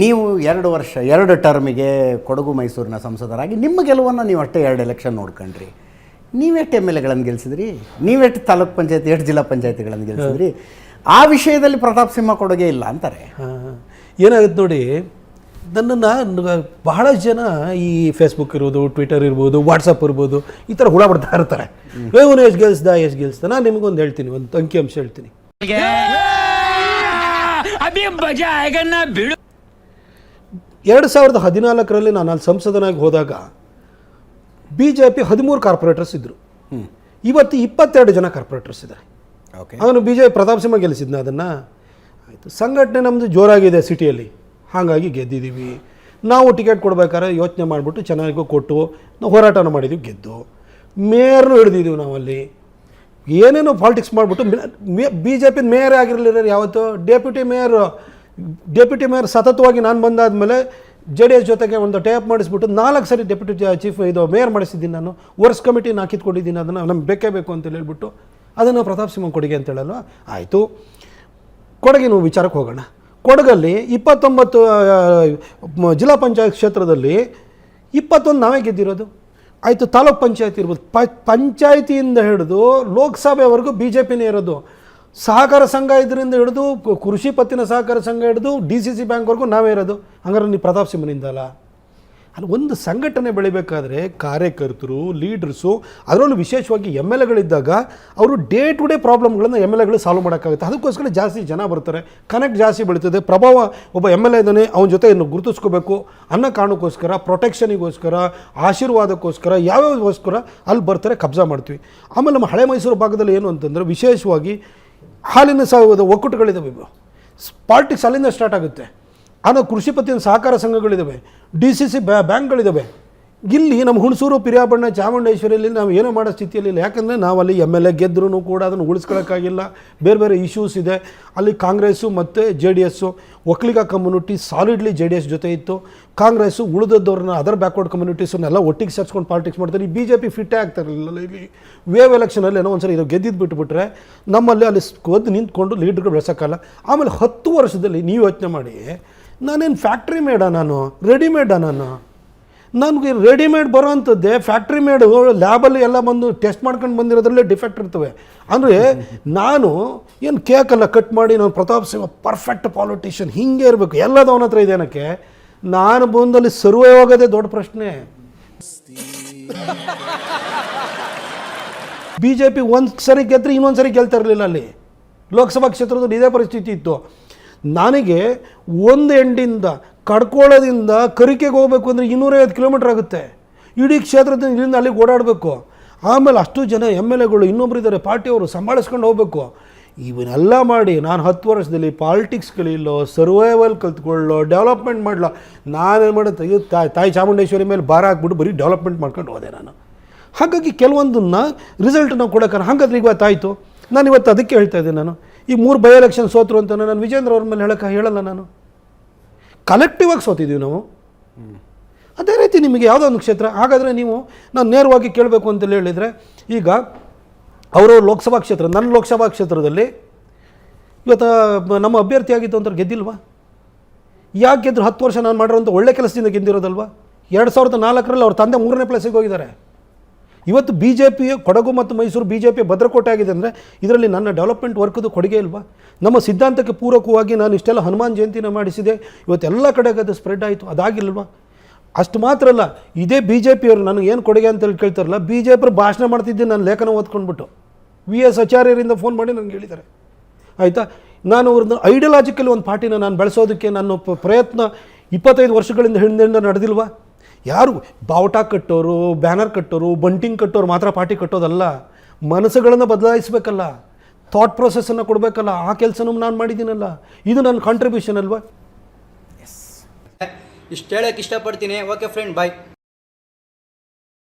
ನೀವು ಎರಡು ವರ್ಷ ಎರಡು ಟರ್ಮಿಗೆ ಕೊಡಗು ಮೈಸೂರಿನ ಸಂಸದರಾಗಿ ನಿಮ್ಮ ಗೆಲುವನ್ನು ನೀವು ಅಷ್ಟೇ ಎರಡು ಎಲೆಕ್ಷನ್ ನೋಡ್ಕೊಂಡ್ರಿ. ನೀವೆಷ್ಟು ಎಂ ಎಲ್ ಎಗಳನ್ನು ಗೆಲ್ಸಿದ್ರಿ? ನೀವೆಷ್ಟು ತಾಲೂಕ್ ಪಂಚಾಯತಿ ಎಷ್ಟು ಜಿಲ್ಲಾ ಪಂಚಾಯತಿಗಳನ್ನು ಗೆಲ್ಸಿದ್ರಿ? ಆ ವಿಷಯದಲ್ಲಿ ಪ್ರತಾಪ್ ಸಿಂಹ ಕೊಡುಗೆ ಇಲ್ಲ ಅಂತಾರೆ. ಏನಾಗುತ್ತೆ ನೋಡಿ ನನ್ನನ್ನು ಬಹಳ ಜನ ಈ ಫೇಸ್ಬುಕ್ ಇರ್ಬೋದು ಟ್ವಿಟರ್ ಇರ್ಬೋದು ವಾಟ್ಸಪ್ ಇರ್ಬೋದು ಈ ಥರ ಹುಳ ಬಿಡ್ತಾ ಇರ್ತಾರೆ. ಇವನು ಎಷ್ಟು ಗೆಲ್ಸ್ದ ಎಷ್ಟು ಗೆಲ್ಸ್ದ ನಾನು ನಿಮಗೊಂದು ಹೇಳ್ತೀನಿ ಒಂದು ಅಂಕಿಅಂಶ ಹೇಳ್ತೀನಿ. ಎರಡು ಸಾವಿರದ ಹದಿನಾಲ್ಕರಲ್ಲಿ ನಾನು ಅಲ್ಲಿ ಸಂಸದನಾಗಿ ಹೋದಾಗ ಬಿ ಜೆ ಪಿ ಹದಿಮೂರು ಕಾರ್ಪೊರೇಟರ್ಸ್ ಇದ್ದರು ಇವತ್ತು ಇಪ್ಪತ್ತೆರಡು ಜನ ಕಾರ್ಪೊರೇಟರ್ಸ್ ಇದ್ದಾರೆ. ಓಕೆ ಅವನು B J P Pratap Simha ಗೆಲ್ಲಿಸಿದ್ನ ಅದನ್ನು. ಆಯಿತು ಸಂಘಟನೆ ನಮ್ಮದು ಜೋರಾಗಿದೆ ಸಿಟಿಯಲ್ಲಿ. ಹಾಗಾಗಿ ಗೆದ್ದಿದ್ದೀವಿ. ನಾವು ಟಿಕೆಟ್ ಕೊಡ್ಬೇಕಾದ್ರೆ ಯೋಚನೆ ಮಾಡಿಬಿಟ್ಟು ಚೆನ್ನಾಗಿ ಕೊಟ್ಟು ನಾವು ಹೋರಾಟನ ಮಾಡಿದ್ವಿ ಗೆದ್ದು. ಮೇಯರ್ನು ಹಿಡಿದಿದ್ದೀವಿ ನಾವಲ್ಲಿ. ಏನೇನೋ ಪಾಲಿಟಿಕ್ಸ್ ಮಾಡಿಬಿಟ್ಟು ಬಿ ಜೆ ಪಿ ಮೇಯರ್ ಆಗಿರಲಿಲ್ಲ ಯಾವತ್ತು. ಡೆಪ್ಯೂಟಿ ಮೇಯರ್ ಡೆಪ್ಯೂಟಿ ಮೇಯರ್ ಸತತವಾಗಿ ನಾನು ಬಂದಾದಮೇಲೆ ಜೆ ಡಿ ಎಸ್ ಜೊತೆಗೆ ಒಂದು ಟೇಪ್ ಮಾಡಿಸ್ಬಿಟ್ಟು ನಾಲ್ಕು ಸರಿ ಡೆಪ್ಯೂಟಿ ಚೀಫ್ ಇದು ಮೇಯರ್ ಮಾಡಿಸಿದ್ದೀನಿ ನಾನು, ವರ್ಸ್ ಕಮಿಟಿನ ಹಾಕಿತ್ಕೊಂಡಿದ್ದೀನಿ ಅದನ್ನು ನಮ್ಗೆ ಬೇಕೇ ಬೇಕು ಅಂತ ಹೇಳ್ಬಿಟ್ಟು ಅದನ್ನು ಪ್ರತಾಪ್ ಸಿಂಹ ಕೊಡುಗೆ ಅಂತ ಹೇಳಲ್ವ? ಆಯಿತು. ಕೊಡಗಿನ ವಿಚಾರಕ್ಕೆ ಹೋಗೋಣ. ಕೊಡಗಲ್ಲಿ ಇಪ್ಪತ್ತೊಂಬತ್ತು ಜಿಲ್ಲಾ ಪಂಚಾಯತ್ ಕ್ಷೇತ್ರದಲ್ಲಿ ಇಪ್ಪತ್ತೊಂದು ನಾವೇ ಗೆದ್ದಿರೋದು. ಆಯಿತು, ತಾಲೂಕ್ ಪಂಚಾಯತಿ ಇರ್ಬೋದು. ಪಂಚಾಯತಿಯಿಂದ ಹಿಡಿದು ಲೋಕಸಭೆವರೆಗೂ ಬಿ ಜೆ ಪಿನೇ ಇರೋದು. ಸಹಕಾರ ಸಂಘ ಇದರಿಂದ ಹಿಡಿದು ಕೃಷಿ ಪತ್ತಿನ ಸಹಕಾರ ಸಂಘ ಹಿಡಿದು ಡಿ ಸಿ ಸಿ ಬ್ಯಾಂಕ್ವರೆಗೂ ನಾವೇ ಇರೋದು. ಹಂಗಾರೆ ನೀವು ಪ್ರತಾಪ್ ಸಿಂಹನಿಂದ ಅಲ್ಲ ಅಲ್ಲಿ ಒಂದು ಸಂಘಟನೆ ಬೆಳಿಬೇಕಾದ್ರೆ ಕಾರ್ಯಕರ್ತರು ಲೀಡರ್ಸು ಅದರಲ್ಲೂ ವಿಶೇಷವಾಗಿ ಎಂ ಎಲ್ ಎಗಳಿದ್ದಾಗ ಅವರು ಡೇ ಟು ಡೇ ಪ್ರಾಬ್ಲಮ್ಗಳನ್ನು ಎಂ ಎಲ್ ಎಗಳು ಸಾಲ್ವ್ ಮಾಡೋಕ್ಕಾಗುತ್ತೆ. ಅದಕ್ಕೋಸ್ಕರ ಜಾಸ್ತಿ ಜನ ಬರ್ತಾರೆ. ಕನೆಕ್ಟ್ ಜಾಸ್ತಿ ಬೆಳೀತದೆ. ಪ್ರಭಾವ ಒಬ್ಬ ಎಂ ಎಲ್ ಎ ಇದ್ದಾನೆ ಅವನ ಜೊತೆ ಇನ್ನು ಗುರುತಿಸ್ಕೋಬೇಕು. ಅನ್ನೋ ಕಾರಣಕ್ಕೋಸ್ಕರ ಪ್ರೊಟೆಕ್ಷನಿಗೋಸ್ಕರ ಆಶೀರ್ವಾದಕ್ಕೋಸ್ಕರ ಯಾವ್ಯಾವಗೋಸ್ಕರ ಅಲ್ಲಿ ಬರ್ತಾರೆ, ಕಬ್ಜಾ ಮಾಡ್ತೀವಿ. ಆಮೇಲೆ ನಮ್ಮ ಹಳೆ ಮೈಸೂರು ಭಾಗದಲ್ಲಿ ಏನು ಅಂತಂದರೆ ವಿಶೇಷವಾಗಿ ಹಾಲಿನ ಸಹ ಒಕ್ಕೂಟಗಳಿದ್ದಾವೆ ಪಾಲಿಟಿಕ್ಸ್ ಅಲ್ಲಿಂದ ಸ್ಟಾರ್ಟ್ ಆಗುತ್ತೆ. ಆಮೇಲೆ ಕೃಷಿ ಪತ್ತಿನ ಸಹಕಾರ ಸಂಘಗಳಿದ್ದಾವೆ ಡಿ ಸಿ ಸಿ ಬ್ಯಾ ಬ್ಯಾಂಕ್ಗಳಿದ್ದಾವೆ ಇಲ್ಲಿ ನಮ್ಮ ಹುಣಸೂರು ಪಿರಿಯಾಬಣ್ಣ ಚಾಮುಂಡೇಶ್ವರಿಯಲ್ಲಿ ನಾವು ಏನೋ ಮಾಡೋ ಸ್ಥಿತಿಯಲ್ಲಿ ಇಲ್ಲ. ಯಾಕಂದರೆ ನಾವು ಅಲ್ಲಿ ಎಂ ಎಲ್ ಎ ಗೆದ್ರೂ ಕೂಡ ಅದನ್ನು ಉಳಿಸ್ಕೊಳ್ಳೋಕ್ಕಾಗಿಲ್ಲ ಬೇರೆ ಬೇರೆ ಇಶ್ಯೂಸ್ ಇದೆ. ಅಲ್ಲಿ ಕಾಂಗ್ರೆಸ್ಸು ಮತ್ತು J D S Vokkaliga community solidly J D S ಜೊತೆ ಇತ್ತು. ಕಾಂಗ್ರೆಸ್ಸು ಉಳಿದದ್ದವ್ರನ್ನ ಅದರ್ ಬ್ಯಾಕ್ವರ್ಡ್ ಕಮ್ಯುನಿಟೀಸನ್ನೆಲ್ಲ ಒಟ್ಟಿಗೆ ಸೇರ್ಸ್ಕೊಂಡು ಪಾಲಿಟಿಕ್ಸ್ ಮಾಡ್ತಾರೆ. ಈ ಬಿ ಜೆ ಪಿ ಫಿಟ್ಟೇ ಆಗ್ತಾರಲ್ಲ ಇಲ್ಲಿ ವೇವ್ ಎಲೆಕ್ಷನಲ್ಲಿ ಏನೋ ಒಂದ್ಸರಿ ಇದು ಗೆದ್ದಿದ್ದು ಬಿಟ್ಬಿಟ್ರೆ ನಮ್ಮಲ್ಲಿ ಅಲ್ಲಿ ಒದ್ದು ನಿಂತ್ಕೊಂಡು ಲೀಡ್ರ್ಗಳು ಬೆಳೆಸೋಕ್ಕಲ್ಲ. ಆಮೇಲೆ ಹತ್ತು ವರ್ಷದಲ್ಲಿ ನೀವು ಯೋಚನೆ ಮಾಡಿ, ನಾನೇನು ಫ್ಯಾಕ್ಟ್ರಿ ಮೇಡ ನಾನು? ರೆಡಿಮೇಡಾ ನಾನು? ನನಗೆ ರೆಡಿಮೇಡ್ ಬರೋವಂಥದ್ದೇ ಫ್ಯಾಕ್ಟ್ರಿ ಮೇಡು ಲ್ಯಾಬಲ್ಲಿ ಎಲ್ಲ ಬಂದು ಟೆಸ್ಟ್ ಮಾಡ್ಕೊಂಡು ಬಂದಿರೋದ್ರಲ್ಲೇ ಡಿಫೆಕ್ಟ್ ಇರ್ತವೆ. ಅಂದರೆ ನಾನು ಏನು ಕೇಕೆಲ್ಲ ಕಟ್ ಮಾಡಿ ನಾನು ಪ್ರತಾಪ್ ಸಿಂಹ ಪರ್ಫೆಕ್ಟ್ ಪಾಲಿಟಿಷಿಯನ್ ಹಿಂಗೆ ಇರಬೇಕು. ಎಲ್ಲದ ಅವನ ಹತ್ರ ಇದೆ ಏನಕ್ಕೆ? ನಾನು ಬಂದಲ್ಲಿ ಸರ್ವೇ ಹೋಗೋದೇ ದೊಡ್ಡ ಪ್ರಶ್ನೆ. ಬಿ ಜೆ ಪಿ ಒಂದು ಸರಿ ಗೆದ್ದರೆ ಇನ್ನೊಂದು ಸರಿ ಗೆಲ್ತಾ ಇರಲಿಲ್ಲ ಅಲ್ಲಿ. ಲೋಕಸಭಾ ಕ್ಷೇತ್ರದಲ್ಲಿ ಇದೇ ಪರಿಸ್ಥಿತಿ ಇತ್ತು. ನನಗೆ ಒಂದು ಎಂಡಿಂದ ಕಡ್ಕೊಳ್ಳೋದಿಂದ ಕರಿಕೆಗೆ ಹೋಗಬೇಕು ಅಂದರೆ ಇನ್ನೂರೈವತ್ತು ಕಿಲೋಮೀಟ್ರ್ ಆಗುತ್ತೆ. ಇಡೀ ಕ್ಷೇತ್ರದಿಂದ ಇಲ್ಲಿಂದ ಅಲ್ಲಿಗೆ ಓಡಾಡಬೇಕು. ಆಮೇಲೆ ಅಷ್ಟು ಜನ ಎಂ ಎಲ್ ಎಗಳು ಇನ್ನೊಬ್ರು ಇದ್ದಾರೆ ಪಾರ್ಟಿಯವರು ಸಂಭಾಳಿಸ್ಕೊಂಡು ಹೋಗಬೇಕು. ಇವನ್ನೆಲ್ಲ ಮಾಡಿ ನಾನು ಹತ್ತು ವರ್ಷದಲ್ಲಿ ಪಾಲಿಟಿಕ್ಸ್ ಕಲಿಯಲ್ಲೋ ಸರ್ವೈವಲ್ ಕಲ್ತ್ಕೊಳ್ಳೋ ಡೆವಲಪ್ಮೆಂಟ್ ಮಾಡಲೋ, ನಾನೇನು ಮಾಡುತ್ತೆ ಅಯ್ಯೋ ತಾಯಿ ತಾಯಿ ಚಾಮುಂಡೇಶ್ವರಿ ಮೇಲೆ ಭಾರ ಹಾಕ್ಬಿಟ್ಟು ಬರೀ ಡೆವಲಪ್ಮೆಂಟ್ ಮಾಡ್ಕೊಂಡು ಹೋದೆ ನಾನು. ಹಾಗಾಗಿ ಕೆಲವೊಂದನ್ನ ರಿಸಲ್ಟ್ ನಾವು ಕೊಡೋಕ್ಕಾರೆ ಹಾಗಾದ್ರೆ ಇವತ್ತಾಯಿತು ನಾನು ಇವತ್ತು ಅದಕ್ಕೆ ಹೇಳ್ತಾ ಇದ್ದೀನಿ ನಾನು. ಈ ಮೂರು ಬೈ ಎಲೆಕ್ಷನ್ ಸೋತರು ಅಂತ ನಾನು ವಿಜೇಂದ್ರ ಅವ್ರ ಮೇಲೆ ಹೇಳೋಕೆ ಹೇಳಲ್ಲ ನಾನು. ಕಲೆಕ್ಟಿವ್ ಆಗಿ ಸೋತಿದ್ದೀವಿ ನಾವು. ಅದೇ ರೀತಿ ನಿಮಗೆ ಯಾವುದೋ ಒಂದು ಕ್ಷೇತ್ರ, ಹಾಗಾದರೆ ನೀವು ನಾನು ನೇರವಾಗಿ ಕೇಳಬೇಕು ಅಂತ ಹೇಳಿದರೆ, ಈಗ ಅವರು ಲೋಕಸಭಾ ಕ್ಷೇತ್ರ, ನನ್ನ ಲೋಕಸಭಾ ಕ್ಷೇತ್ರದಲ್ಲಿ ಇವತ್ತು ನಮ್ಮ ಅಭ್ಯರ್ಥಿ ಆಗಿತ್ತು ಅಂತ ಗೆದ್ದಿಲ್ವಾ? ಯಾಕೆ ಗೆದ್ದರು ಹತ್ತು ವರ್ಷ ನಾನು ಮಾಡಿರೋಂಥ ಒಳ್ಳೆ ಕೆಲಸದಿಂದ ಗೆದ್ದಿರೋದಲ್ವಾ? ಎರಡು ಸಾವಿರದ ನಾಲ್ಕರಲ್ಲಿ ಅವ್ರ ತಂದೆ ಮೂರನೇ ಪ್ಲೇಸಿಗೆ ಹೋಗಿದ್ದಾರೆ. ಇವತ್ತು ಬಿ ಜೆ ಪಿ ಕೊಡಗು ಮತ್ತು ಮೈಸೂರು ಬಿ ಜೆ ಪಿ ಭದ್ರಕೋಟೆ ಆಗಿದೆ ಅಂದರೆ ಇದರಲ್ಲಿ ನನ್ನ ಡೆವಲಪ್ಮೆಂಟ್ ವರ್ಕ್ದು ಕೊಡುಗೆ ಇಲ್ವಾ? ನಮ್ಮ ಸಿದ್ಧಾಂತಕ್ಕೆ ಪೂರಕವಾಗಿ ನಾನು ಇಷ್ಟೆಲ್ಲ ಹನುಮಾನ್ ಜಯಂತಿನ ಮಾಡಿಸಿದೆ. ಇವತ್ತೆಲ್ಲ ಕಡೆಗೆ ಅದು ಸ್ಪ್ರೆಡ್ ಆಯಿತು. ಅದಾಗಿಲ್ವಾ? ಅಷ್ಟು ಮಾತ್ರ ಅಲ್ಲ, ಇದೇ ಬಿ ಜೆ ಪಿಯವರು ನನಗೆ ಏನು ಕೊಡುಗೆ ಅಂತೇಳಿ ಕೇಳ್ತಾರಲ್ಲ ಬಿ ಜೆ ಪಿಯವರು ಭಾಷಣ ಮಾಡ್ತಿದ್ದೆ ನಾನು ಲೇಖನ ಓದ್ಕೊಂಡ್ಬಿಟ್ಟು. ವಿ ಎಸ್ ಆಚಾರ್ಯರಿಂದ ಫೋನ್ ಮಾಡಿ ನನಗೆ ಹೇಳಿದ್ದಾರೆ. ಆಯಿತಾ? ನಾನು ಅವ್ರದ್ದು ಐಡಿಯಾಲಜಿಕಲಿ ಒಂದು ಪಾರ್ಟಿನ ನಾನು ಬೆಳೆಸೋದಕ್ಕೆ ನನ್ನ ಪ್ರಯತ್ನ ಇಪ್ಪತ್ತೈದು ವರ್ಷಗಳಿಂದ ಹಿಂದೆ ನಡೆದಿಲ್ವಾ? ಯಾರು ಬಾವುಟ ಕಟ್ಟೋರು, ಬ್ಯಾನರ್ ಕಟ್ಟೋರು, ಬಂಟಿಂಗ್ ಕಟ್ಟೋರು ಮಾತ್ರ ಪಾರ್ಟಿ ಕಟ್ಟೋದಲ್ಲ. ಮನಸ್ಸುಗಳನ್ನು ಬದಲಾಯಿಸಬೇಕಲ್ಲ. ಥಾಟ್ ಪ್ರೊಸೆಸ್ಸನ್ನು ಕೊಡಬೇಕಲ್ಲ. ಆ ಕೆಲಸನೂ ನಾನು ಮಾಡಿದ್ದೀನಲ್ಲ. ಇದು ನನ್ನ ಕಾಂಟ್ರಿಬ್ಯೂಷನ್ ಅಲ್ವಾ? ಇಷ್ಟು ಹೇಳಕ್ಕೆ ಇಷ್ಟಪಡ್ತೀನಿ. Okay friend bye